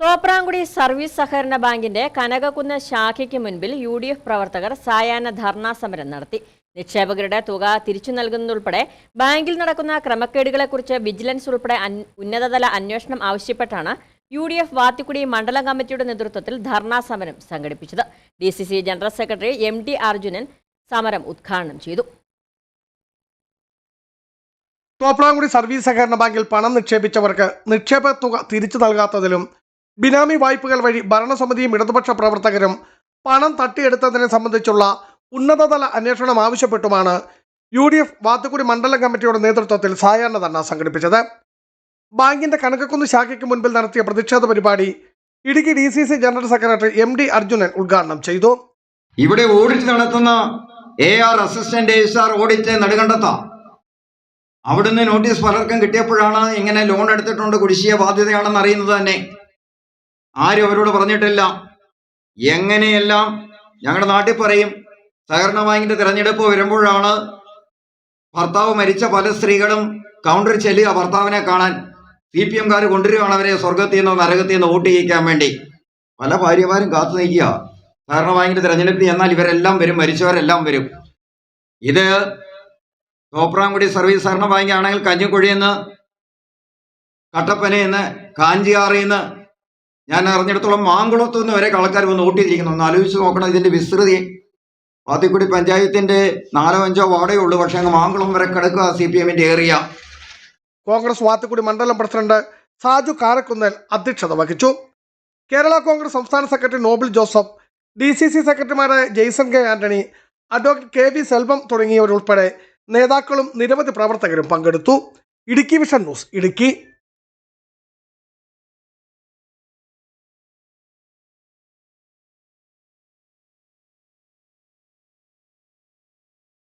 Thopramkudy service സഹകരണ ബാങ്കിന്റെ കനകക്കുന്ന് ശാഖയ്ക്ക് മുൻപിൽ യു ഡി എഫ് പ്രവർത്തകർ സായാഹ്ന ധർണാ സമരം നടത്തി. നിക്ഷേപകരുടെ തുക തിരിച്ചു നൽകുന്നതുൾപ്പെടെ ബാങ്കിൽ നടക്കുന്ന ക്രമക്കേടുകളെക്കുറിച്ച് വിജിലൻസ് ഉൾപ്പെടെ ഉന്നതതല അന്വേഷണം ആവശ്യപ്പെട്ടാണ് യു ഡി എഫ് വാത്തിക്കുടി മണ്ഡലം കമ്മിറ്റിയുടെ നേതൃത്വത്തിൽ ധർണാ സമരം സംഘടിപ്പിച്ചത്. D C C general secretary M T Arjunan സമരം ഉദ്ഘാടനം ചെയ്തു. തോപ്രാങ്കുടി സർവീസ് സഹകരണ ബാങ്കിൽ പണം നിക്ഷേപിച്ചവർക്ക് നിക്ഷേപ തുക തിരിച്ചു നൽകാത്തതിലും ബിനാമി വായ്പകൾ വഴി ഭരണസമിതിയും ഇടതുപക്ഷ പ്രവർത്തകരും പണം തട്ടിയെടുത്തതിനെ സംബന്ധിച്ചുള്ള ഉന്നതതല അന്വേഷണം ആവശ്യപ്പെട്ടുമാണ് യു ഡി എഫ് വാത്തുക്കുടി മണ്ഡലം കമ്മിറ്റിയുടെ നേതൃത്വത്തിൽ സായാഹ്ന ധർണ സംഘടിപ്പിച്ചത്. ബാങ്കിന്റെ കണക്കക്കുന്ന് ശാഖയ്ക്ക് മുൻപിൽ നടത്തിയ പ്രതിഷേധ പരിപാടി Idukki D C C general secretary M D Arjunan ഉദ്ഘാടനം ചെയ്തു. ഇവിടെ ഓഡിറ്റ് നടത്തുന്ന A R assistant S R audit നെടുകണ്ടത്ത അവിടുന്ന് നോട്ടീസ് പലർക്കും കിട്ടിയപ്പോഴാണ് ഇങ്ങനെ ലോൺ എടുത്തിട്ടുണ്ട് കുടിശ്ശിയ ബാധ്യതയാണെന്ന് അറിയുന്നത് തന്നെ. ആരും അവരോട് പറഞ്ഞിട്ടില്ല. എങ്ങനെയെല്ലാം ഞങ്ങളുടെ നാട്ടിൽ പറയും സഹകരണ ബാങ്കിന്റെ തിരഞ്ഞെടുപ്പ് വരുമ്പോഴാണ് ഭർത്താവ് മരിച്ച പല സ്ത്രീകളും കൗണ്ടറിൽ ചെല്ലുക ഭർത്താവിനെ കാണാൻ. സി പി എംകാർ കൊണ്ടുവരികയാണ് അവരെ സ്വർഗത്തിൽ നിന്നോ നരകത്തിൽ നിന്നോ വോട്ട് ചെയ്യിക്കാൻ വേണ്ടി. പല ഭാര്യമാരും കാത്തു നിൽക്കുക. സഹകരണ ബാങ്കിന്റെ തെരഞ്ഞെടുപ്പിൽ എന്നാൽ ഇവരെല്ലാം വരും മരിച്ചവരെല്ലാം വരും. ഇത് തോപ്രാംകുടി സർവീസ് സഹകരണ ബാങ്ക് ആണെങ്കിൽ കഞ്ഞിക്കുഴിന്ന് കട്ടപ്പനയിൽ നിന്ന് കാഞ്ചിയാറിൽ കാഞ്ചിയാറിന്ന് ഞാൻ അറിഞ്ഞിടത്തോളം മാങ്കുളത്തു നിന്ന് വരെ കളക്കാർ വന്ന് വോട്ട് ചെയ്തിരിക്കുന്നു. ഒന്ന് ആലോചിച്ച് നോക്കണം ഇതിന്റെ വിസ്തൃതി. വാത്തിക്കുടി പഞ്ചായത്തിന്റെ നാലോ അഞ്ചോ വാർഡേ ഉള്ളൂ. പക്ഷേ അങ്ങ് മാങ്കുളം വരെ കിടക്കുക സി പി എമ്മിന്റെ ഏറിയ. കോൺഗ്രസ് വാത്തിക്കുടി മണ്ഡലം പ്രസിഡന്റ് സാജു കാരക്കുന്നൽ അധ്യക്ഷത വഹിച്ചു. കേരള കോൺഗ്രസ് സംസ്ഥാന secretary Noble Joseph D C C സെക്രട്ടറിമാരായ Jaison K Antony advocate K V Selvam തുടങ്ങിയവരുൾപ്പെടെ നേതാക്കളും നിരവധി പ്രവർത്തകരും പങ്കെടുത്തു. Idukki vision news Idukki.